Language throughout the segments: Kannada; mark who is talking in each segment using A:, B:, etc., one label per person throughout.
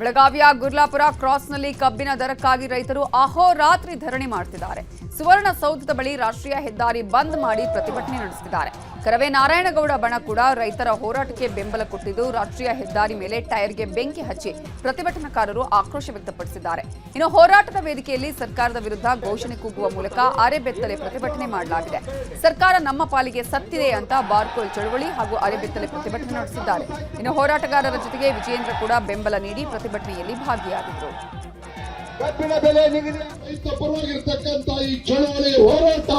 A: ಬೆಳಗಾವಿಯ ಗುರ್ಲಾಪುರ ಕ್ರಾಸ್ನಲ್ಲಿ ಕಬ್ಬಿನ ದರಕ್ಕಾಗಿ ರೈತರು ಅಹೋರಾತ್ರಿ ಧರಣಿ ಮಾಡುತ್ತಿದ್ದಾರೆ ಸುವರ್ಣ ಸೌಧದ ಬಳಿ ರಾಷ್ಟ್ರೀಯ ಹೆದ್ದಾರಿ ಬಂದ್ ಮಾಡಿ ಪ್ರತಿಭಟನೆ ನಡೆಸಿದ್ದಾರೆ ಕರವೇ ನಾರಾಯಣಗೌಡ ಬಣ ಕೂಡ ರೈತರ ಹೋರಾಟಕ್ಕೆ ಬೆಂಬಲ ಕೊಟ್ಟಿದ್ದು ರಾಷ್ಟ್ರೀಯ ಹೆದ್ದಾರಿ ಮೇಲೆ ಟೈರ್ಗೆ ಬೆಂಕಿ ಹಚ್ಚಿ ಪ್ರತಿಭಟನಾಕಾರರು ಆಕ್ರೋಶ ವ್ಯಕ್ತಪಡಿಸಿದ್ದಾರೆ ಇನ್ನು ಹೋರಾಟದ ವೇದಿಕೆಯಲ್ಲಿ ಸರ್ಕಾರದ ವಿರುದ್ಧ ಘೋಷಣೆ ಕೂಗುವ ಮೂಲಕ ಅರೆಬೆತ್ತಲೆ ಪ್ರತಿಭಟನೆ ಮಾಡಲಾಗಿದೆ ಸರ್ಕಾರ ನಮ್ಮ ಪಾಲಿಗೆ ಸತ್ತಿದೆ ಅಂತ ಬಾರ್ಕೋಲ್ ಚಳುವಳಿ ಹಾಗೂ ಅರೆಬೆತ್ತಲೆ ಪ್ರತಿಭಟನೆ ನಡೆಸಿದ್ದಾರೆ ಇನ್ನು ಹೋರಾಟಗಾರರ ಜೊತೆಗೆ ವಿಜಯೇಂದ್ರ ಕೂಡ ಬೆಂಬಲ ನೀಡಿ ಪ್ರತಿ ಪ್ರತಿಭಟನೆಯಲ್ಲಿ ಭಾಗಿಯಾಗಿದ್ದರು
B: ಕಬ್ಬಿನ ಬೆಲೆ ನಿಗದಿತ ಪರವಾಗಿರ್ತಕ್ಕಂಥ ಈ ಚಳವಳಿ ಹೋರಾಟ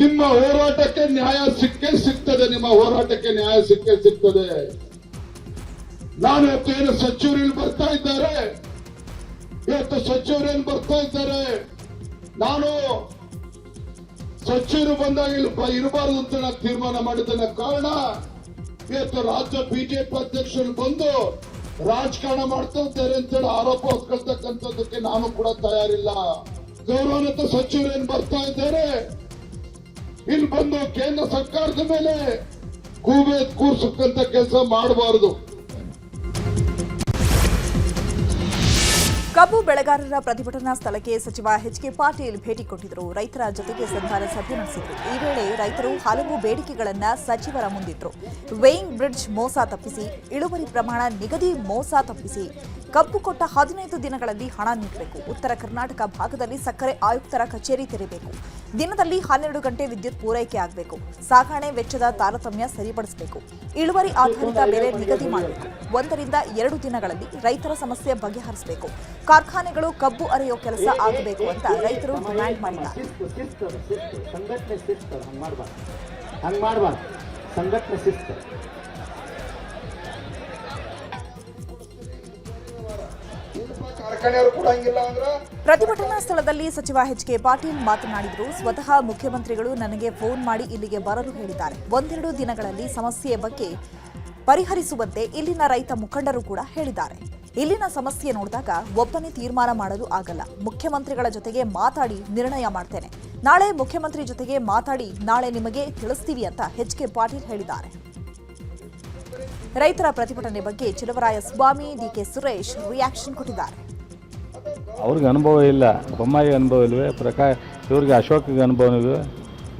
B: ನಿಮ್ಮ ಹೋರಾಟಕ್ಕೆ ನ್ಯಾಯ ಸಿಕ್ಕೇ ಸಿಗ್ತದೆ ನಿಮ್ಮ ಹೋರಾಟಕ್ಕೆ ನ್ಯಾಯ ಸಿಕ್ಕೇ ಸಿಗ್ತದೆ ನಾನು ಏನು ಸಚಿವರಲ್ಲಿ ಬರ್ತಾ ಇದ್ದಾರೆ ಇವತ್ತು ಸಚಿವರೇನು ಬರ್ತಾ ಇದ್ದಾರೆ ನಾನು ಸಚಿವರು ಬಂದಾಗ ಇಲ್ಲಿ ಇರಬಾರದು ಅಂತ ನಾನು ತೀರ್ಮಾನ ಮಾಡಿದ್ದನ್ನ ಕಾರಣ ಇವತ್ತು ರಾಜ್ಯ ಬಿಜೆಪಿ ಅಧ್ಯಕ್ಷರು ಬಂದು ರಾಜಕಾರಣ ಮಾಡ್ತಾ ಇದ್ದಾರೆ ಹೇಳಿ ಆರೋಪ ಹೊತ್ಕೊಳ್ತಕ್ಕಂಥದ್ದಕ್ಕೆ ನಾನು ಕೂಡ ತಯಾರಿಲ್ಲ ಗೌರವಾನ್ವಿತ ಸಚಿವರು ಏನ್ ಬರ್ತಾ ಇದ್ದಾರೆ ಇಲ್ಲಿ ಬಂದು ಕೇಂದ್ರ ಸರ್ಕಾರದ ಮೇಲೆ ಕೂಬೆ ಕೂರ್ಸಕ್ಕಂತ ಕೆಲಸ ಮಾಡಬಾರದು
A: ಕಬ್ಬು ಬೆಳೆಗಾರರ ಪ್ರತಿಭಟನಾ ಸ್ಥಳಕ್ಕೆ ಸಚಿವ ಎಚ್ ಕೆ ಪಾಟೀಲ್ ಭೇಟಿ ಕೊಟ್ಟಿದ್ದರು ರೈತರ ಜೊತೆಗೆ ಸಂಧಾನ ಸಭೆ ನಡೆಸಿದ್ರು ಈ ವೇಳೆ ರೈತರು ಹಲವು ಬೇಡಿಕೆಗಳನ್ನು ಸಚಿವರ ಮುಂದಿದ್ರು ವೇಯಿಂಗ್ ಬ್ರಿಡ್ಜ್ ಮೋಸ ತಪ್ಪಿಸಿ ಇಳುವರಿ ಪ್ರಮಾಣ ನಿಗದಿ ಮೋಸ ತಪ್ಪಿಸಿ ಕಬ್ಬು ಕೊಟ್ಟ ಹದಿನೈದು ದಿನಗಳಲ್ಲಿ ಹಣ ನೀಡಬೇಕು ಉತ್ತರ ಕರ್ನಾಟಕ ಭಾಗದಲ್ಲಿ ಸಕ್ಕರೆ ಆಯುಕ್ತರ ಕಚೇರಿ ತೆರೆಯಬೇಕು ದಿನದಲ್ಲಿ ಹನ್ನೆರಡು ಗಂಟೆ ವಿದ್ಯುತ್ ಪೂರೈಕೆ ಆಗಬೇಕು ಸಾಗಣೆ ವೆಚ್ಚದ ತಾರತಮ್ಯ ಸರಿಪಡಿಸಬೇಕು ಇಳುವರಿ ಆಧಾರಿತ ಬೆಲೆ ನಿಗದಿ ಮಾಡಬೇಕು ಒಂದರಿಂದ ಎರಡು ದಿನಗಳಲ್ಲಿ ರೈತರ ಸಮಸ್ಯೆ ಬಗೆಹರಿಸಬೇಕು ಕಾರ್ಖಾನೆಗಳು ಕಬ್ಬು ಅರೆಯೋ ಕೆಲಸ ಆಗಬೇಕು ಅಂತ ರೈತರು ಡಿಮ್ಯಾಂಡ್ ಮಾಡಿದ್ದಾರೆ ಪ್ರತಿಭಟನಾ ಸ್ಥಳದಲ್ಲಿ ಸಚಿವ ಎಚ್ ಕೆ ಪಾಟೀಲ್ ಮಾತನಾಡಿದರು ಸ್ವತಃ ಮುಖ್ಯಮಂತ್ರಿಗಳು ನನಗೆ ಫೋನ್ ಮಾಡಿ ಇಲ್ಲಿಗೆ ಬರಲು ಹೇಳಿದ್ದಾರೆ ಒಂದೆರಡು ದಿನಗಳಲ್ಲಿ ಸಮಸ್ಯೆಯ ಬಗ್ಗೆ ಪರಿಹರಿಸುವಂತೆ ಇಲ್ಲಿನ ರೈತ ಮುಖಂಡರು ಕೂಡ ಹೇಳಿದ್ದಾರೆ ಇಲ್ಲಿನ ಸಮಸ್ಯೆ ನೋಡಿದಾಗ ಒಬ್ಬನೇ ತೀರ್ಮಾನ ಮಾಡಲು ಆಗಲ್ಲ ಮುಖ್ಯಮಂತ್ರಿಗಳ ಜೊತೆಗೆ ಮಾತಾಡಿ ನಿರ್ಣಯ ಮಾಡ್ತೇನೆ ನಾಳೆ ಮುಖ್ಯಮಂತ್ರಿ ಜೊತೆಗೆ ಮಾತಾಡಿ ನಾಳೆ ನಿಮಗೆ ತಿಳಿಸ್ತೀವಿ ಅಂತ ಎಚ್ ಕೆ ಪಾಟೀಲ್ ಹೇಳಿದ್ದಾರೆ ರೈತರ ಪ್ರತಿಭಟನೆ ಬಗ್ಗೆ ಚಿಲವರಾಯ ಸ್ವಾಮಿ ಡಿಕೆ ಸುರೇಶ್ ರಿಯಾಕ್ಷನ್ ಕೊಟ್ಟಿದ್ದಾರೆ
C: ಅವ್ರಿಗೆ ಅನುಭವ ಇಲ್ಲ ಬೊಮ್ಮಾಯಿಗೆ ಅನುಭವ ಇಲ್ವೇ ಪ್ರಕಾಶ್ ಇವ್ರಿಗೆ ಅನುಭವ ಇಲ್ವೇ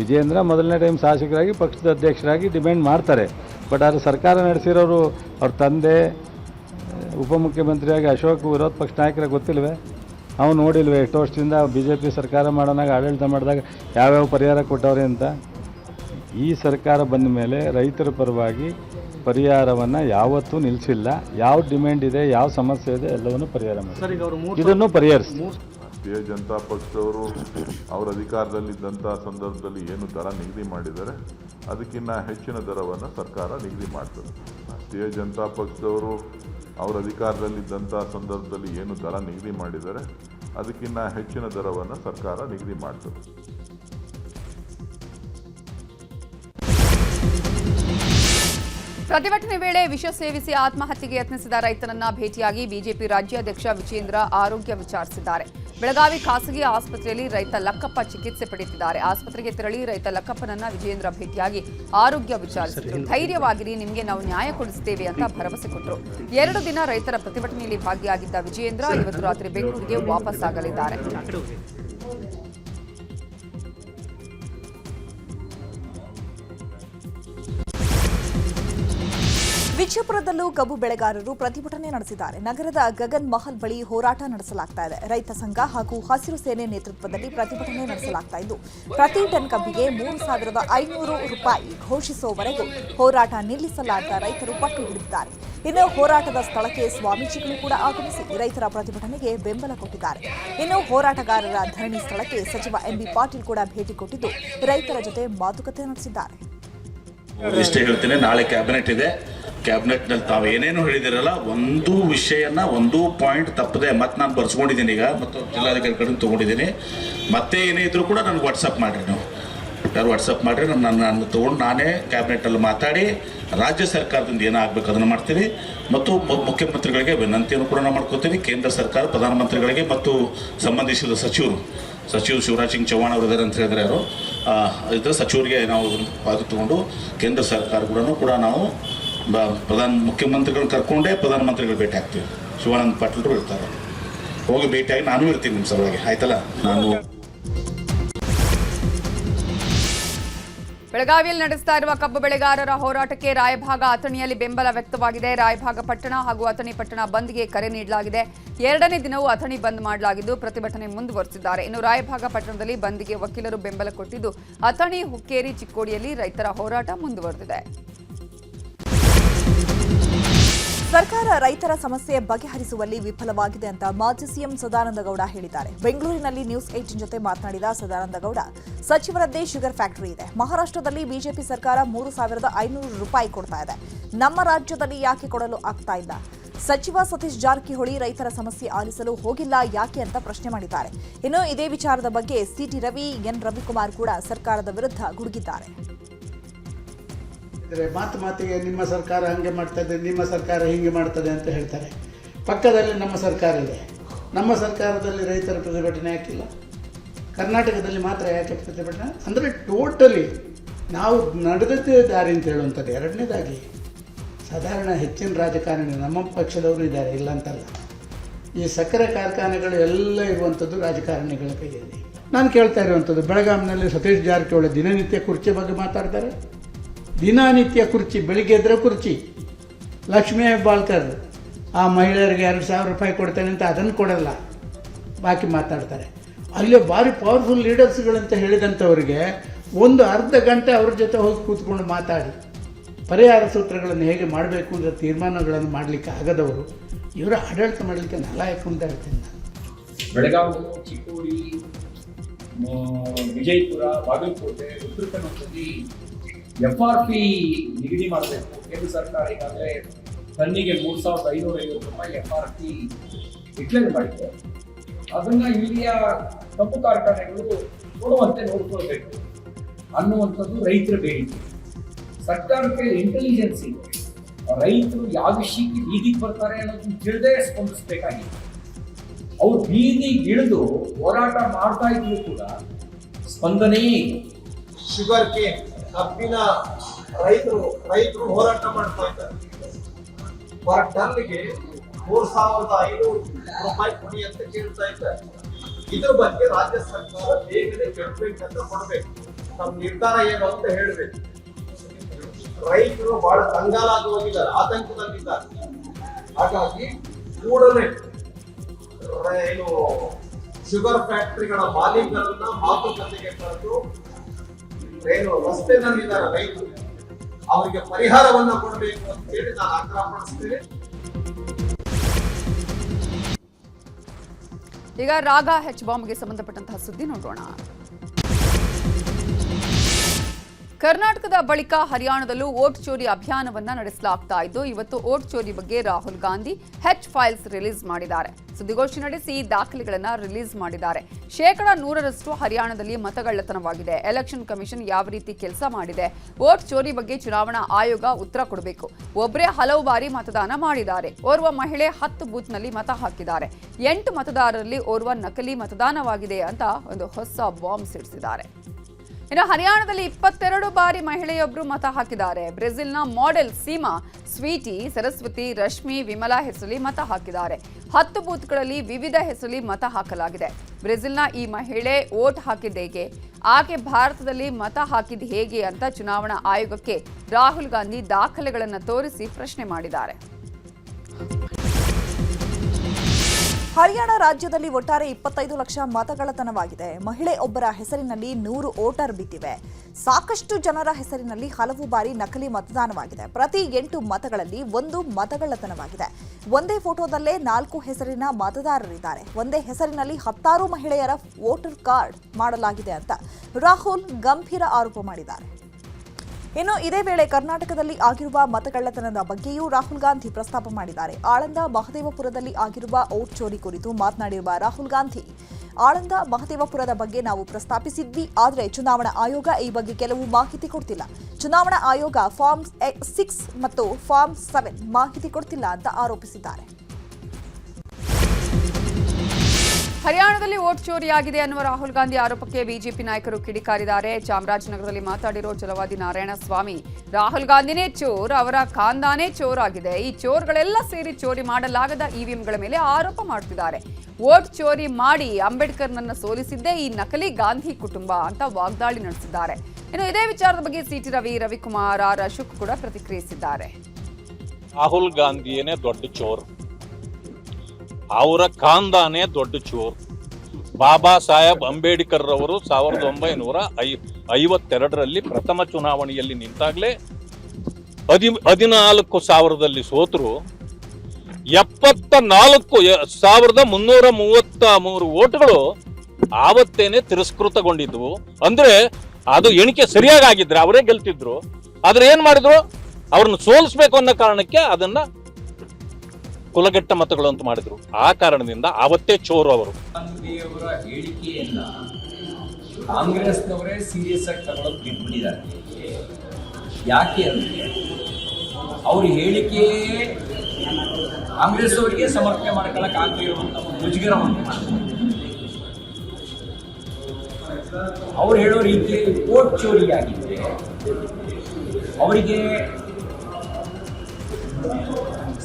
C: ವಿಜಯೇಂದ್ರ ಮೊದಲನೇ ಟೈಮ್ ಶಾಸಕರಾಗಿ ಪಕ್ಷದ ಅಧ್ಯಕ್ಷರಾಗಿ ಡಿಮ್ಯಾಂಡ್ ಮಾಡ್ತಾರೆ ಬಟ್ ಆದರೆ ಸರ್ಕಾರ ನಡೆಸಿರೋರು ಅವ್ರ ತಂದೆ ಉಪಮುಖ್ಯಮಂತ್ರಿಯಾಗಿ ಅಶೋಕ್ ವಿರೋಧ ಪಕ್ಷ ನಾಯಕರ ಗೊತ್ತಿಲ್ವೇ ಅವ್ನು ನೋಡಿಲ್ವೇ ಎಷ್ಟು ವರ್ಷದಿಂದ ಬಿ ಜೆ ಪಿ ಸರ್ಕಾರ ಮಾಡೋನಾಗ ಆಡಳಿತ ಮಾಡಿದಾಗ ಯಾವ್ಯಾವ ಪರಿಹಾರ ಕೊಟ್ಟವ್ರಿ ಅಂತ ಈ ಸರ್ಕಾರ ಬಂದ ಮೇಲೆ ರೈತರ ಪರವಾಗಿ ಪರಿಹಾರವನ್ನು ಯಾವತ್ತೂ ನಿಲ್ಲಿಸಿಲ್ಲ ಯಾವ ಡಿಮ್ಯಾಂಡ್ ಇದೆ ಯಾವ ಸಮಸ್ಯೆ ಇದೆ ಎಲ್ಲವನ್ನು ಪರಿಹಾರ ಮಾಡಿ ಇದನ್ನು ಪರಿಹರಿಸಿ
D: ಭಾರತೀಯ ಜನತಾ ಪಕ್ಷದವರು ಅವರ ಅಧಿಕಾರದಲ್ಲಿದ್ದಂಥ ಸಂದರ್ಭದಲ್ಲಿ ಏನು ದರ ನಿಗದಿ ಮಾಡಿದ್ದಾರೆ ಅದಕ್ಕಿಂತ ಹೆಚ್ಚಿನ ದರವನ್ನು ಸರ್ಕಾರ ನಿಗದಿ ಮಾಡ್ತದೆ ಭಾರತೀಯ ಜನತಾ ಪಕ್ಷದವರು ಅವರ ಅಧಿಕಾರದಲ್ಲಿದ್ದಂಥ ಸಂದರ್ಭದಲ್ಲಿ ಏನು ದರ ನಿಗದಿ ಮಾಡಿದರೆ ಅದಕ್ಕಿಂತ ಹೆಚ್ಚಿನ ದರವನ್ನು ಸರ್ಕಾರ ನಿಗದಿ ಮಾಡಿತು
A: ಪ್ರತಿಭಟನೆ ವೇಳೆ ವಿಷ ಸೇವಿಸಿ ಆತ್ಮಹತ್ಯೆಗೆ ಯತ್ನಿಸಿದ ರೈತನನ್ನ ಭೇಟಿಯಾಗಿ ಬಿಜೆಪಿ ರಾಜ್ಯಾಧ್ಯಕ್ಷ ವಿಜೇಂದ್ರ ಆರೋಗ್ಯ ವಿಚಾರಿಸಿದ್ದಾರೆ ಬೆಳಗಾವಿ ಖಾಸಗಿ ಆಸ್ಪತ್ರೆಯಲ್ಲಿ ರೈತ ಲಕ್ಕಪ್ಪ ಚಿಕಿತ್ಸೆ ಪಡೆಯುತ್ತಿದ್ದಾರೆ ಆಸ್ಪತ್ರೆಗೆ ತೆರಳಿ ರೈತ ಲಕ್ಕಪ್ಪನನ್ನ ವಿಜೇಂದ್ರ ಭೇಟಿಯಾಗಿ ಆರೋಗ್ಯ ವಿಚಾರಿಸಿದರು ಧೈರ್ಯವಾಗಿರಿ ನಿಮಗೆ ನಾವು ನ್ಯಾಯ ಕೊಡಿಸುತ್ತೇವೆ ಅಂತ ಭರವಸೆ ಕೊಟ್ಟರು ಎರಡು ದಿನ ರೈತರ ಪ್ರತಿಭಟನೆಯಲ್ಲಿ ಭಾಗಿಯಾಗಿದ್ದ ವಿಜೇಂದ್ರ ಇವತ್ತು ರಾತ್ರಿ ಬೆಂಗಳೂರಿಗೆ ವಾಪಸ್ ಆಗಲಿದ್ದಾರೆ ವಿಜಯಪುರದಲ್ಲೂ ಕಬ್ಬು ಬೆಳೆಗಾರರು ಪ್ರತಿಭಟನೆ ನಡೆಸಿದ್ದಾರೆ ನಗರದ ಗಗನ್ ಮಹಲ್ ಬಳಿ ಹೋರಾಟ ನಡೆಸಲಾಗ್ತಾ ಇದೆ ರೈತ ಸಂಘ ಹಾಗೂ ಹಸಿರು ಸೇನೆ ನೇತೃತ್ವದಲ್ಲಿ ಪ್ರತಿಭಟನೆ ನಡೆಸಲಾಗ್ತಾ ಇದ್ದು ಪ್ರತಿ ಟನ್ ಕಬ್ಬಿಗೆ ಮೂರು ಸಾವಿರದ ಐನೂರು ರೂಪಾಯಿ ಘೋಷಿಸುವವರೆಗೂ ಹೋರಾಟ ನಿಲ್ಲಿಸಲಾದ ರೈತರು ಪಟ್ಟು ಹಿಡಿದಿದ್ದಾರೆ ಇನ್ನು ಹೋರಾಟದ ಸ್ಥಳಕ್ಕೆ ಸ್ವಾಮೀಜಿಗಳು ಕೂಡ ಆಗಮಿಸಿ ರೈತರ ಪ್ರತಿಭಟನೆಗೆ ಬೆಂಬಲ ಕೊಟ್ಟಿದ್ದಾರೆ ಇನ್ನು ಹೋರಾಟಗಾರರ ಧರಣಿ ಸ್ಥಳಕ್ಕೆ ಸಚಿವ ಎಂಬಿ ಪಾಟೀಲ್ ಕೂಡ ಭೇಟಿ ಕೊಟ್ಟಿದ್ದು ರೈತರ ಜೊತೆ ಮಾತುಕತೆ ನಡೆಸಿದ್ದಾರೆ
E: ಇಷ್ಟೇ ಹೇಳ್ತೇನೆ ನಾಳೆ ಕ್ಯಾಬಿನೆಟ್ ಇದೆ ಕ್ಯಾಬಿನೆಟ್ನಲ್ಲಿ ತಾವು ಏನೇನು ಹೇಳಿದಿರಲ್ಲ ಒಂದು ವಿಷಯನ ಒಂದು ಪಾಯಿಂಟ್ ತಪ್ಪದೆ ಮತ್ತೆ ನಾನು ಬರ್ಸ್ಕೊಂಡಿದ್ದೀನಿ ಈಗ ಮತ್ತು ಜಿಲ್ಲಾಧಿಕಾರಿ ಕಡೆ ತೊಗೊಂಡಿದ್ದೀನಿ ಮತ್ತೆ ಏನೇ ಇದ್ರು ಕೂಡ ನನಗೆ ವಾಟ್ಸಪ್ ಮಾಡಿರಿ ನೀವು ಯಾರು ವಾಟ್ಸಪ್ ಮಾಡಿರಿ ನಾನು ನಾನು ತೊಗೊಂಡು ನಾನೇ ಕ್ಯಾಬಿನೆಟ್ನಲ್ಲಿ ಮಾತಾಡಿ ರಾಜ್ಯ ಸರ್ಕಾರದಿಂದ ಏನಾಗಬೇಕು ಅದನ್ನು ಮಾಡ್ತೀನಿ ಮತ್ತು ಮುಖ್ಯಮಂತ್ರಿಗಳಿಗೆ ವಿನಂತಿಯನ್ನು ಕೂಡ ನಾನು ಮಾಡ್ಕೋತೀನಿ ಕೇಂದ್ರ ಸರ್ಕಾರ ಪ್ರಧಾನಮಂತ್ರಿಗಳಿಗೆ ಮತ್ತು ಸಂಬಂಧಿಸಿದ ಸಚಿವರು ಸಚಿವ ಶಿವರಾಜ್ ಸಿಂಗ್ ಚೌಹಾಣ್ ಅವರು ಇದ್ದಾರೆ ಅಂತ ಹೇಳಿದ್ರೆ ಯಾರು ಇದ್ರೆ ಸಚಿವರಿಗೆ ನಾವು ಅದು ತೊಗೊಂಡು ಕೇಂದ್ರ ಸರ್ಕಾರ ಕೂಡ ನಾವು ಪ್ರಧಾನ ಮುಖ್ಯಮಂತ್ರಿಗಳು ಕರ್ಕೊಂಡೇ ಪ್ರಧಾನಮಂತ್ರಿಗಳು ಭೇಟಿ ಆಗ್ತೀವಿ ಶಿವಾನಂದ ಇರ್ತಾರೆ ಹೋಗಿ ಭೇಟಿಯಾಗಿ ನಾನು ಇರ್ತೀನಿ ನಿಮ್ಮ ಸಲುವಾಗಿ ಆಯ್ತಲ್ಲ ನಾನು
A: ಬೆಳಗಾವಿಯಲ್ಲಿ ನಡೆಸ್ತಾ ಇರುವ ಕಬ್ಬು ಬೆಳೆಗಾರರ ಹೋರಾಟಕ್ಕೆ ರಾಯಭಾಗ ಅಥಣಿಯಲ್ಲಿ ಬೆಂಬಲ ವ್ಯಕ್ತವಾಗಿದೆ ರಾಯಭಾಗ ಪಟ್ಟಣ ಹಾಗೂ ಅಥಣಿ ಪಟ್ಟಣ ಬಂದ್ಗೆ ಕರೆ ನೀಡಲಾಗಿದೆ ಎರಡನೇ ದಿನವೂ ಅಥಣಿ ಬಂದ್ ಮಾಡಲಾಗಿದ್ದು ಪ್ರತಿಭಟನೆ ಮುಂದುವರೆಸಿದ್ದಾರೆ ಇನ್ನು ರಾಯಭಾಗ ಪಟ್ಟಣದಲ್ಲಿ ಬಂದ್ಗೆ ವಕೀಲರು ಬೆಂಬಲ ಕೊಟ್ಟಿದ್ದು ಅಥಣಿ ಹುಕ್ಕೇರಿ ಚಿಕ್ಕೋಡಿಯಲ್ಲಿ ರೈತರ ಹೋರಾಟ ಮುಂದುವರೆದಿದೆ ಸರ್ಕಾರ ರೈತರ ಸಮಸ್ಯೆ ಬಗೆಹರಿಸುವಲ್ಲಿ ವಿಫಲವಾಗಿದೆ ಅಂತ ಮಾಜಿ ಸಿಎಂ ಸದಾನಂದಗೌಡ ಹೇಳಿದ್ದಾರೆ ಬೆಂಗಳೂರಿನಲ್ಲಿ ನ್ಯೂಸ್ ಏಟಿನ್ ಜೊತೆ ಮಾತನಾಡಿದ ಸದಾನಂದಗೌಡ ಸಚಿವರದ್ದೇ ಶುಗರ್ ಫ್ಯಾಕ್ಟರಿ ಇದೆ ಮಹಾರಾಷ್ಟ್ರದಲ್ಲಿ ಬಿಜೆಪಿ ಸರ್ಕಾರ ಮೂರು ಸಾವಿರದ ಐನೂರು ರೂಪಾಯಿ ಕೊಡ್ತಾ ಇದೆ ನಮ್ಮ ರಾಜ್ಯದಲ್ಲಿ ಯಾಕೆ ಕೊಡಲು ಆಗ್ತಾ ಇಲ್ಲ ಸಚಿವ ಸತೀಶ್ ಜಾರಕಿಹೊಳಿ ರೈತರ ಸಮಸ್ಯೆ ಆಲಿಸಲು ಹೋಗಿಲ್ಲ ಯಾಕೆ ಅಂತ ಪ್ರಶ್ನೆ ಮಾಡಿದ್ದಾರೆ ಇನ್ನು ಇದೇ ವಿಚಾರದ ಬಗ್ಗೆ ಸಿಟಿ ರವಿ ಎನ್ ರವಿಕುಮಾರ್ ಕೂಡ ಸರ್ಕಾರದ ವಿರುದ್ಧ ಗುಡುಗಿದ್ದಾರೆ
F: ಅಂದರೆ ಮಾತು ಮಾತಿಗೆ ನಿಮ್ಮ ಸರ್ಕಾರ ಹಾಗೆ ಮಾಡ್ತದೆ ನಿಮ್ಮ ಸರ್ಕಾರ ಹೀಗೆ ಮಾಡ್ತದೆ ಅಂತ ಹೇಳ್ತಾರೆ ಪಕ್ಕದಲ್ಲಿ ನಮ್ಮ ಸರ್ಕಾರ ಇದೆ ನಮ್ಮ ಸರ್ಕಾರದಲ್ಲಿ ರೈತರ ಪ್ರತಿಭಟನೆ ಯಾಕಿಲ್ಲ ಕರ್ನಾಟಕದಲ್ಲಿ ಮಾತ್ರ ಯಾಕೆ ಪ್ರತಿಭಟನೆ ಅಂದರೆ ಟೋಟಲಿ ನಾವು ನಡೆದದ್ದೇ ದಾರಿ ಅಂತ ಹೇಳುವಂಥದ್ದು ಎರಡನೇದಾಗಿ ಸಾಧಾರಣ ಹೆಚ್ಚಿನ ರಾಜಕಾರಣಿ ನಮ್ಮ ಪಕ್ಷದವರು ಇದ್ದಾರೆ ಇಲ್ಲ ಅಂತಲ್ಲ ಈ ಸಕ್ಕರೆ ಕಾರ್ಖಾನೆಗಳು ಎಲ್ಲ ಇರುವಂಥದ್ದು ರಾಜಕಾರಣಿಗಳ ಕೈಯಲ್ಲಿ ನಾನು ಕೇಳ್ತಾ ಇರುವಂಥದ್ದು ಬೆಳಗಾಂನಲ್ಲಿ ಸತೀಶ್ ಜಾರಕಿಹೊಳಿ ದಿನನಿತ್ಯ ಕುರ್ಚಿ ಬಗ್ಗೆ ಮಾತಾಡ್ತಾರೆ ದಿನನಿತ್ಯ ಕುರ್ಚಿ ಬೆಳಿಗ್ಗೆ ಎದ್ರೆ ಕುರ್ಚಿ ಲಕ್ಷ್ಮೀ ಹೆಬ್ಬಾಳ್ಕರ್ ಆ ಮಹಿಳೆಯರಿಗೆ ಎರಡು ಸಾವಿರ ರೂಪಾಯಿ ಕೊಡ್ತೇನೆ ಅಂತ ಅದನ್ನು ಕೊಡಲ್ಲ ಬಾಕಿ ಮಾತಾಡ್ತಾರೆ ಅಲ್ಲೇ ಭಾರಿ ಪವರ್ಫುಲ್ ಲೀಡರ್ಸ್ಗಳಂತ ಹೇಳಿದಂಥವ್ರಿಗೆ ಒಂದು ಅರ್ಧ ಗಂಟೆ ಅವ್ರ ಜೊತೆ ಹೋಗಿ ಕೂತ್ಕೊಂಡು ಮಾತಾಡಿ ಪರಿಹಾರ ಸೂತ್ರಗಳನ್ನು ಹೇಗೆ ಮಾಡಬೇಕು ಅಂತ ತೀರ್ಮಾನಗಳನ್ನು ಮಾಡಲಿಕ್ಕೆ ಆಗದವರು ಇವರ ಆಡಳಿತ ಮಾಡಲಿಕ್ಕೆ ಅಂತ ಹೇಳ್ತೀನಿ
G: ನಾನು ಬೆಳಗಾವಿ ಚಿಕ್ಕೋಡಿ ವಿಜಯಪುರ ಉತ್ತರ ಎಫ್ ಆರ್ ಪಿ ನಿಗದಿ ಮಾಡಬೇಕು ಕೇಂದ್ರ ಸರ್ಕಾರ ಈಗಾಗಲೇ ತನ್ನಿಗೆ ಮೂರು ಸಾವಿರದ ಐನೂರ ಐವತ್ತು ರೂಪಾಯಿ ಎಫ್ ಆರ್ ಪಿ ಡಿಕ್ಲೇರ್ ಮಾಡಿದೆ ಅದನ್ನ ಇಲ್ಲಿಯ ಕಬ್ಬು ಕಾರ್ಖಾನೆಗಳು ಕೊಡುವಂತೆ ನೋಡ್ಕೊಳ್ಬೇಕು ಅನ್ನುವಂಥದ್ದು ರೈತರ ಬೇಡಿಕೆ ಸರ್ಕಾರಕ್ಕೆ ಇಂಟೆಲಿಜೆನ್ಸ್ ಇದೆ ರೈತರು ಯಾವ ವಿಷಯಕ್ಕೆ ಬೀದಿಗೆ ಬರ್ತಾರೆ ಅನ್ನೋದನ್ನು ತಿಳಿದೇ ಸ್ಪಂದಿಸಬೇಕಾಗಿದೆ ಅವ್ರು ಬೀದಿ ಇಳಿದು ಹೋರಾಟ ಮಾಡ್ತಾ ಇದ್ರು ಕೂಡ ಸ್ಪಂದನೆಯೇ ಶುಗರ್ ಕೇನ್ ಕಬ್ಬಿನ ರೈತರು ರೈತರು ಹೋರಾಟ ಮಾಡ್ತಾ ಇದ್ದಾರೆ ಪರ್ ಟನ್ಗೆ ಮೂರ್ ಸಾವಿರದ ಐನೂರು ರೂಪಾಯಿ ಕೊಡಿ ಅಂತ ಕೇಳ್ತಾ ಇದ್ದಾರೆ ಇದ್ರ ಬಗ್ಗೆ ರಾಜ್ಯ ಸರ್ಕಾರ ಬೇಗನೆ ಜಡ್ಜ್ಮೆಂಟ್ ಅಂತ ಕೊಡ್ಬೇಕು ತಮ್ಮ ನಿರ್ಧಾರ ಏನು ಅಂತ ಹೇಳ್ಬೇಕು ರೈತರು ಬಹಳ ಕಂಗಾಲಾಗಿ ಹೋಗಿದ್ದಾರೆ ಆತಂಕದಲ್ಲಿದ್ದಾರೆ ಹಾಗಾಗಿ ಕೂಡಲೇ ಏನು ಶುಗರ್ ಫ್ಯಾಕ್ಟರಿಗಳ ಮಾಲೀಕರನ್ನ ಮಾತುಕತೆಗೆ ಕರೆದು ರೈಲು ರಸ್ತೆನಲ್ಲಿದ್ದಾರೆ ರೈತರು ಅವರಿಗೆ ಪರಿಹಾರವನ್ನು ಕೊಡಬೇಕು ಅಂತ ಹೇಳಿ ನಾನು ಆಗ್ರಹ ಪಡಿಸ್ತೇನೆ
A: ಈಗ ರಾಗ ಹೆಚ್ ಬಾಂಬ್ಗೆ ಸಂಬಂಧಪಟ್ಟಂತಹ ಸುದ್ದಿ ನೋಡೋಣ ಕರ್ನಾಟಕದ ಬಳಿಕ ಹರಿಯಾಣದಲ್ಲೂ ಓಟ್ ಚೋರಿ ಅಭಿಯಾನವನ್ನ ನಡೆಸಲಾಗ್ತಾ ಇದ್ದು ಇವತ್ತು ಓಟ್ ಚೋರಿ ಬಗ್ಗೆ Rahul Gandhi H files release ಮಾಡಿದ್ದಾರೆ ಸುದ್ದಿಗೋಷ್ಠಿ ನಡೆಸಿ ಈ ದಾಖಲೆಗಳನ್ನು ರಿಲೀಸ್ ಮಾಡಿದ್ದಾರೆ ಶೇಕಡಾ ನೂರರಷ್ಟು ಹರಿಯಾಣದಲ್ಲಿ ಮತಗಳ್ಳತನವಾಗಿದೆ ಎಲೆಕ್ಷನ್ ಕಮಿಷನ್ ಯಾವ ರೀತಿ ಕೆಲಸ ಮಾಡಿದೆ ಓಟ್ ಚೋರಿ ಬಗ್ಗೆ ಚುನಾವಣಾ ಆಯೋಗ ಉತ್ತರ ಕೊಡಬೇಕು ಒಬ್ಬರೇ ಹಲವು ಬಾರಿ ಮತದಾನ ಮಾಡಿದ್ದಾರೆ ಓರ್ವ ಮಹಿಳೆ ಹತ್ತು ಬೂತ್ನಲ್ಲಿ ಮತ ಹಾಕಿದ್ದಾರೆ ಎಂಟು ಮತದಾರರಲ್ಲಿ ಓರ್ವ ನಕಲಿ ಮತದಾನವಾಗಿದೆ ಅಂತ ಒಂದು ಹೊಸ ಬಾಂಬ್ ಸಿಡಿಸಿದ್ದಾರೆ ಇನ್ನು ಹರಿಯಾಣದಲ್ಲಿ ಇಪ್ಪತ್ತೆರಡು ಬಾರಿ ಮಹಿಳೆಯೊಬ್ಬರು ಮತ ಹಾಕಿದ್ದಾರೆ ಬ್ರೆಜಿಲ್ನ ಮಾಡೆಲ್ ಸೀಮಾ ಸ್ವೀಟಿ ಸರಸ್ವತಿ ರಶ್ಮಿ ವಿಮಲಾ ಹೆಸರಲ್ಲಿ ಮತ ಹಾಕಿದ್ದಾರೆ ಹತ್ತು ಬೂತ್ಗಳಲ್ಲಿ ವಿವಿಧ ಹೆಸರಲ್ಲಿ ಮತ ಹಾಕಲಾಗಿದೆ ಬ್ರೆಜಿಲ್ನ ಈ ಮಹಿಳೆ ಓಟ್ ಹಾಕಿದ ಹೇಗೆ ಆಕೆ ಭಾರತದಲ್ಲಿ ಮತ ಹಾಕಿದ ಹೇಗೆ ಅಂತ ಚುನಾವಣಾ ಆಯೋಗಕ್ಕೆ ರಾಹುಲ್ ಗಾಂಧಿ ದಾಖಲೆಗಳನ್ನು ತೋರಿಸಿ ಪ್ರಶ್ನೆ ಮಾಡಿದ್ದಾರೆ ಹರಿಯಾಣ ರಾಜ್ಯದಲ್ಲಿ ಒಟ್ಟಾರೆ ಇಪ್ಪತ್ತೈದು ಲಕ್ಷ ಮತಗಳತನವಾಗಿದೆ ಮಹಿಳೆ ಒಬ್ಬರ ಹೆಸರಿನಲ್ಲಿ ನೂರು ವೋಟರ್ ಬಿದ್ದಿವೆ ಸಾಕಷ್ಟು ಜನರ ಹೆಸರಿನಲ್ಲಿ ಹಲವು ಬಾರಿ ನಕಲಿ ಮತದಾನವಾಗಿದೆ ಪ್ರತಿ ಎಂಟು ಮತಗಳಲ್ಲಿ ಒಂದು ಮತಗಳತನವಾಗಿದೆ ಒಂದೇ ಫೋಟೋದಲ್ಲೇ ನಾಲ್ಕು ಹೆಸರಿನ ಮತದಾರರಿದ್ದಾರೆ ಒಂದೇ ಹೆಸರಿನಲ್ಲಿ ಹತ್ತಾರು ಮಹಿಳೆಯರ ವೋಟರ್ ಕಾರ್ಡ್ ಮಾಡಲಾಗಿದೆ ಅಂತ ರಾಹುಲ್ ಗಂಭೀರ ಆರೋಪ ಮಾಡಿದ್ದಾರೆ ಇನ್ನು ಇದೇ ವೇಳೆ ಕರ್ನಾಟಕದಲ್ಲಿ ಆಗಿರುವ ಮತಗಳ್ಳತನದ ಬಗ್ಗೆಯೂ ರಾಹುಲ್ ಗಾಂಧಿ ಪ್ರಸ್ತಾಪ ಮಾಡಿದ್ದಾರೆ ಆಳಂದ ಮಹದೇವಪುರದಲ್ಲಿ ಆಗಿರುವ ಓಟ್ ಚೋರಿ ಕುರಿತು ಮಾತನಾಡಿರುವ ರಾಹುಲ್ ಗಾಂಧಿ ಆಳಂದ ಮಹದೇವಪುರದ ಬಗ್ಗೆ ನಾವು ಪ್ರಸ್ತಾಪಿಸಿದ್ವಿ ಆದರೆ ಚುನಾವಣಾ ಆಯೋಗ ಈ ಬಗ್ಗೆ ಕೆಲವು ಮಾಹಿತಿ ಕೊಡ್ತಿಲ್ಲ ಚುನಾವಣಾ ಆಯೋಗ ಫಾರ್ಮ್ ಸಿಕ್ಸ್ ಮತ್ತು ಫಾರ್ಮ್ ಸೆವೆನ್ ಮಾಹಿತಿ ಕೊಡ್ತಿಲ್ಲ ಅಂತ ಆರೋಪಿಸಿದ್ದಾರೆ ಹರಿಯಾಣದಲ್ಲಿ ಓಟ್ ಚೋರಿಯಾಗಿದೆ ಅನ್ನುವ ರಾಹುಲ್ ಗಾಂಧಿ ಆರೋಪಕ್ಕೆ ಬಿಜೆಪಿ ನಾಯಕರು ಕಿಡಿಕಾರಿದ್ದಾರೆ ಚಾಮರಾಜನಗರದಲ್ಲಿ ಮಾತಾಡಿರೋ ಜಲವಾದಿ ಸ್ವಾಮಿ ರಾಹುಲ್ ಗಾಂಧಿನೇ ಚೋರ್ ಅವರ ಖಾಂದಾನೇ ಚೋರ್ ಆಗಿದೆ ಈ ಚೋರ್ಗಳೆಲ್ಲ ಸೇರಿ ಚೋರಿ ಮಾಡಲಾಗದ ಇವಿಎಂಗಳ ಮೇಲೆ ಆರೋಪ ಮಾಡುತ್ತಿದ್ದಾರೆ ವೋಟ್ ಚೋರಿ ಮಾಡಿ ಅಂಬೇಡ್ಕರ್ನನ್ನು ಸೋಲಿಸಿದ್ದೇ ಈ ನಕಲಿ ಗಾಂಧಿ ಕುಟುಂಬ ಅಂತ ವಾಗ್ದಾಳಿ ನಡೆಸಿದ್ದಾರೆ ಇನ್ನು ಇದೇ ವಿಚಾರದ ಬಗ್ಗೆ ಸಿಟಿ ರವಿ ರವಿಕುಮಾರ್ ಆರ್ ಅಶೋಕ್ ಕೂಡ ಪ್ರತಿಕ್ರಿಯಿಸಿದ್ದಾರೆ
H: ರಾಹುಲ್ ಗಾಂಧಿಯೇನೆ ದೊಡ್ಡ ಚೋರ್ ಅವರ ಖಾಂದಾನೆ ದೊಡ್ಡ ಚೋರ್ ಬಾಬಾ ಸಾಹೇಬ್ ಅಂಬೇಡ್ಕರ್ ಅವರು ಸಾವಿರದ ಒಂಬೈನೂರ ಐ ಐವತ್ತೆರಡರಲ್ಲಿ ಪ್ರಥಮ ಚುನಾವಣೆಯಲ್ಲಿ ನಿಂತಾಗಲೇ ಹದಿ ಹದಿನಾಲ್ಕು ಸಾವಿರದಲ್ಲಿ ಸೋತರು ಎಪ್ಪತ್ತ ನಾಲ್ಕು ಸಾವಿರದ ಮುನ್ನೂರ ಮೂವತ್ತ ಮೂರು ಓಟ್ಗಳು ಆವತ್ತೇನೆ ತಿರಸ್ಕೃತಗೊಂಡಿದ್ವು ಅಂದ್ರೆ ಅದು ಎಣಿಕೆ ಸರಿಯಾಗಿ ಆಗಿದ್ರೆ ಅವರೇ ಗೆಲ್ತಿದ್ರು ಆದ್ರೆ ಏನ್ ಮಾಡಿದ್ರು ಅವ್ರನ್ನ ಸೋಲಿಸ್ಬೇಕು ಅನ್ನೋ ಕಾರಣಕ್ಕೆ ಅದನ್ನ ಕುಲಗೆಟ್ಟ ಮತಗಳು ಅಂತ ಮಾಡಿದ್ರು ಆ ಕಾರಣದಿಂದ ಅವತ್ತೇ ಚೋರು ಅವರು
I: ಹೇಳಿಕೆಯನ್ನ ಕಾಂಗ್ರೆಸ್ನವರೇ ಸೀರಿಯಸ್ ಆಗಿ ತಗೊಳ್ಳೋದು ಬಿಟ್ಬಿಟ್ಟಿದ್ದಾರೆ ಯಾಕೆ ಅಂದ್ರೆ ಅವ್ರ ಹೇಳಿಕೆ ಕಾಂಗ್ರೆಸ್ ಅವರಿಗೆ ಸಮರ್ಪಣೆ ಮಾಡ್ಕೊಳಕ್ ಆಗದೆ ಇರುವಂತ ಮುಜುಗರವನ್ನು ಅವ್ರು ಹೇಳೋ ರೀತಿ ಓಟ್ ಚೋರಿ ಆಗಿದೆ ಅವರಿಗೆ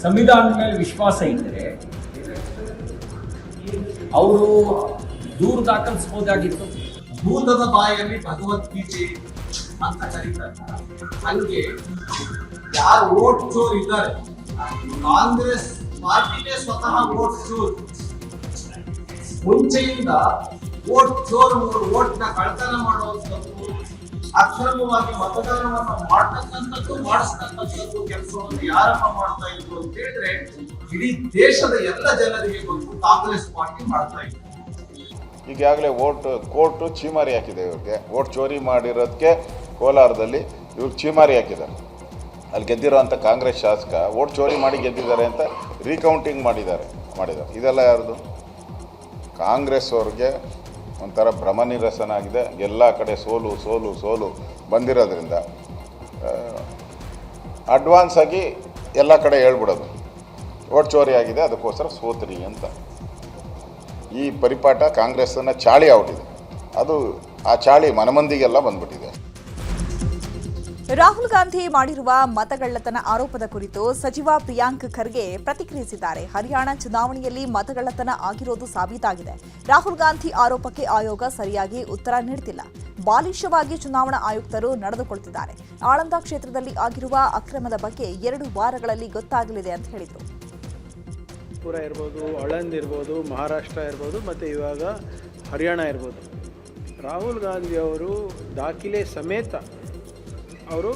I: ಸಂವಿಧಾನದ ಮೇಲೆ ವಿಶ್ವಾಸ ಇದ್ದರೆ ಅವರು ದೂರು ದಾಖಲಿಸಬಹುದಾಗಿತ್ತು
J: ಭೂತದ ಬಾಯಲ್ಲಿ ಭಗವದ್ಗೀತೆ ಅಂತ ಕರೀತಾರೆ ಹಂಗೆ ಯಾರು ಓಟ್ ಚೋರ್ ಇದ್ದಾರೆ ಕಾಂಗ್ರೆಸ್ ಪಾರ್ಟಿನೇ ಸ್ವತಃ ಓಟ್ ಚೋರ್ ಮುಂಚೆಯಿಂದ ಓಟ್ ಚೋರ್ ಓಟ್ನ ಕಳ್ತನ ಮಾಡುವಂಥದ್ದು ಅಕ್ರಮವಾಗಿ ಮತದಾನವನ್ನು ಮಾಡತಕ್ಕಂಥದ್ದು ಮಾಡಿಸ್ತಕ್ಕಂಥದ್ದು ಕೆಲಸವನ್ನು ಯಾರಪ್ಪ ಮಾಡ್ತಾ ಇದ್ರು ಅಂತ ಹೇಳಿದ್ರೆ ಇಡೀ ದೇಶದ ಎಲ್ಲ ಜನರಿಗೆ ಗೊತ್ತು ಕಾಂಗ್ರೆಸ್ ಪಾರ್ಟಿ ಮಾಡ್ತಾ ಇತ್ತು
K: ಈಗಾಗಲೇ ಓಟ್ ಕೋರ್ಟು ಚೀಮಾರಿ ಹಾಕಿದೆ ಇವ್ರಿಗೆ ಓಟ್ ಚೋರಿ ಮಾಡಿರೋದಕ್ಕೆ ಕೋಲಾರದಲ್ಲಿ ಇವ್ರಿಗೆ ಚೀಮಾರಿ ಹಾಕಿದ್ದಾರೆ ಅಲ್ಲಿ ಗೆದ್ದಿರೋ ಅಂಥ ಕಾಂಗ್ರೆಸ್ ಶಾಸಕ ಓಟ್ ಚೋರಿ ಮಾಡಿ ಗೆದ್ದಿದ್ದಾರೆ ಅಂತ ರೀಕೌಂಟಿಂಗ್ ಮಾಡಿದ್ದಾರೆ ಮಾಡಿದ್ದಾರೆ ಇದೆಲ್ಲ ಯಾರ್ದು ಕಾಂಗ್ರೆಸ್ ಅವ್ರಿಗೆ ಒಂಥರ ಭ್ರಮ ಎಲ್ಲ ಕಡೆ ಸೋಲು ಸೋಲು ಸೋಲು ಬಂದಿರೋದ್ರಿಂದ ಅಡ್ವಾನ್ಸ್ ಆಗಿ ಎಲ್ಲ ಕಡೆ ಹೇಳ್ಬಿಡೋದು ಓಟ್ ಚೋರಿ ಆಗಿದೆ ಅದಕ್ಕೋಸ್ಕರ ಸೋತ್ರಿ ಅಂತ ಈ ಪರಿಪಾಠ ಕಾಂಗ್ರೆಸ್ಸನ್ನು ಚಾಳಿ ಆಗ್ಬಿಟ್ಟಿದೆ ಅದು ಆ ಚಾಳಿ ಮನಮಂದಿಗೆಲ್ಲ ಬಂದ್ಬಿಟ್ಟಿದೆ
A: ರಾಹುಲ್ ಗಾಂಧಿ ಮಾಡಿರುವ ಮತಗಳ್ಳತನ ಆರೋಪದ ಕುರಿತು ಸಚಿವ ಪ್ರಿಯಾಂಕ್ ಖರ್ಗೆ ಪ್ರತಿಕ್ರಿಯಿಸಿದ್ದಾರೆ ಹರಿಯಾಣ ಚುನಾವಣೆಯಲ್ಲಿ ಮತಗಳ್ಳತನ ಆಗಿರೋದು ಸಾಬೀತಾಗಿದೆ ರಾಹುಲ್ ಗಾಂಧಿ ಆರೋಪಕ್ಕೆ ಆಯೋಗ ಸರಿಯಾಗಿ ಉತ್ತರ ನೀಡುತ್ತಿಲ್ಲ ಬಾಲಿಷವಾಗಿ ಚುನಾವಣಾ ಆಯುಕ್ತರು ನಡೆದುಕೊಳ್ತಿದ್ದಾರೆ ಆಳಂದ ಕ್ಷೇತ್ರದಲ್ಲಿ ಆಗಿರುವ ಅಕ್ರಮದ ಬಗ್ಗೆ ಎರಡು ವಾರಗಳಲ್ಲಿ ಗೊತ್ತಾಗಲಿದೆ ಅಂತ ಹೇಳಿದರು
L: ಮಹಾರಾಷ್ಟ್ರ ಇರ್ಬೋದು ಮತ್ತು ಇವಾಗ ಹರಿಯಾಣ ಇರ್ಬೋದು ರಾಹುಲ್ ಗಾಂಧಿ ಅವರು ದಾಖಲೆ ಸಮೇತ ಅವರು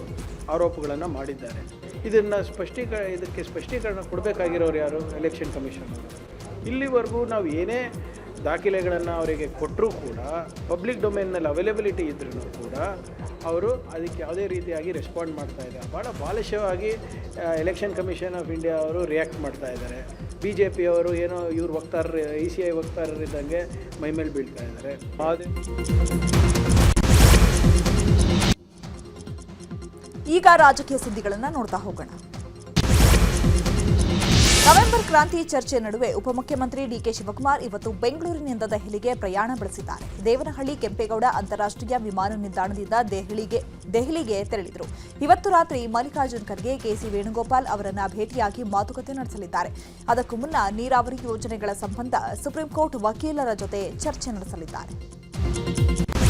L: ಆರೋಪಗಳನ್ನು ಮಾಡಿದ್ದಾರೆ ಇದನ್ನು ಸ್ಪಷ್ಟೀಕರಣ ಇದಕ್ಕೆ ಸ್ಪಷ್ಟೀಕರಣ ಕೊಡಬೇಕಾಗಿರೋರು ಯಾರು ಎಲೆಕ್ಷನ್ ಕಮಿಷನ್ ಇಲ್ಲಿವರೆಗೂ ನಾವು ಏನೇ ದಾಖಲೆಗಳನ್ನು ಅವರಿಗೆ ಕೊಟ್ಟರೂ ಕೂಡ ಪಬ್ಲಿಕ್ ಡೊಮೇನ್ನಲ್ಲಿ ಅವೈಲೇಬಿಲಿಟಿ ಇದ್ರೂ ಕೂಡ ಅವರು ಅದಕ್ಕೆ ಯಾವುದೇ ರೀತಿಯಾಗಿ ರೆಸ್ಪಾಂಡ್ ಮಾಡ್ತಾ ಇದ್ದಾರೆ ಭಾಳ ಬಾಲಿಶವಾಗಿ ಎಲೆಕ್ಷನ್ ಕಮಿಷನ್ ಆಫ್ ಇಂಡಿಯಾ ಅವರು ರಿಯಾಕ್ಟ್ ಮಾಡ್ತಾ ಇದ್ದಾರೆ ಬಿ ಜೆ ಅವರು ಏನೋ ಇವ್ರ ವಕ್ತಾರರು ಐ e ಸಿ ಐ ವಕ್ತಾರರಿದ್ದಂಗೆ ಮೈಮೇಲೆ ಬೀಳ್ತಾ ಇದ್ದಾರೆ
A: ಈಗ ರಾಜಕೀಯ ಸುದ್ದಿಗಳನ್ನು ನೋಡ್ತಾ ಹೋಗೋಣ ನವೆಂಬರ್ ಕ್ರಾಂತಿ ಚರ್ಚೆ ನಡುವೆ ಉಪಮುಖ್ಯಮಂತ್ರಿ ಡಿಕೆ ಶಿವಕುಮಾರ್ ಇವತ್ತು ಬೆಂಗಳೂರಿನಿಂದ ದೆಹಲಿಗೆ ಪ್ರಯಾಣ ಬೆಳೆಸಿದ್ದಾರೆ ದೇವನಹಳ್ಳಿ ಕೆಂಪೇಗೌಡ ಅಂತಾರಾಷ್ಟೀಯ ವಿಮಾನ ನಿಲ್ದಾಣದಿಂದ ದೆಹಲಿಗೆ ದೆಹಲಿಗೆ ತೆರಳಿದರು ಇವತ್ತು ರಾತ್ರಿ ಮಲ್ಲಿಕಾರ್ಜುನ್ ಖರ್ಗೆ ಕೆಸಿ ವೇಣುಗೋಪಾಲ್ ಅವರನ್ನು ಭೇಟಿಯಾಗಿ ಮಾತುಕತೆ ನಡೆಸಲಿದ್ದಾರೆ ಅದಕ್ಕೂ ಮುನ್ನ ನೀರಾವರಿ ಯೋಜನೆಗಳ ಸಂಬಂಧ ಸುಪ್ರೀಂ ಕೋರ್ಟ್ ವಕೀಲರ ಜೊತೆ ಚರ್ಚೆ ನಡೆಸಲಿದ್ದಾರೆ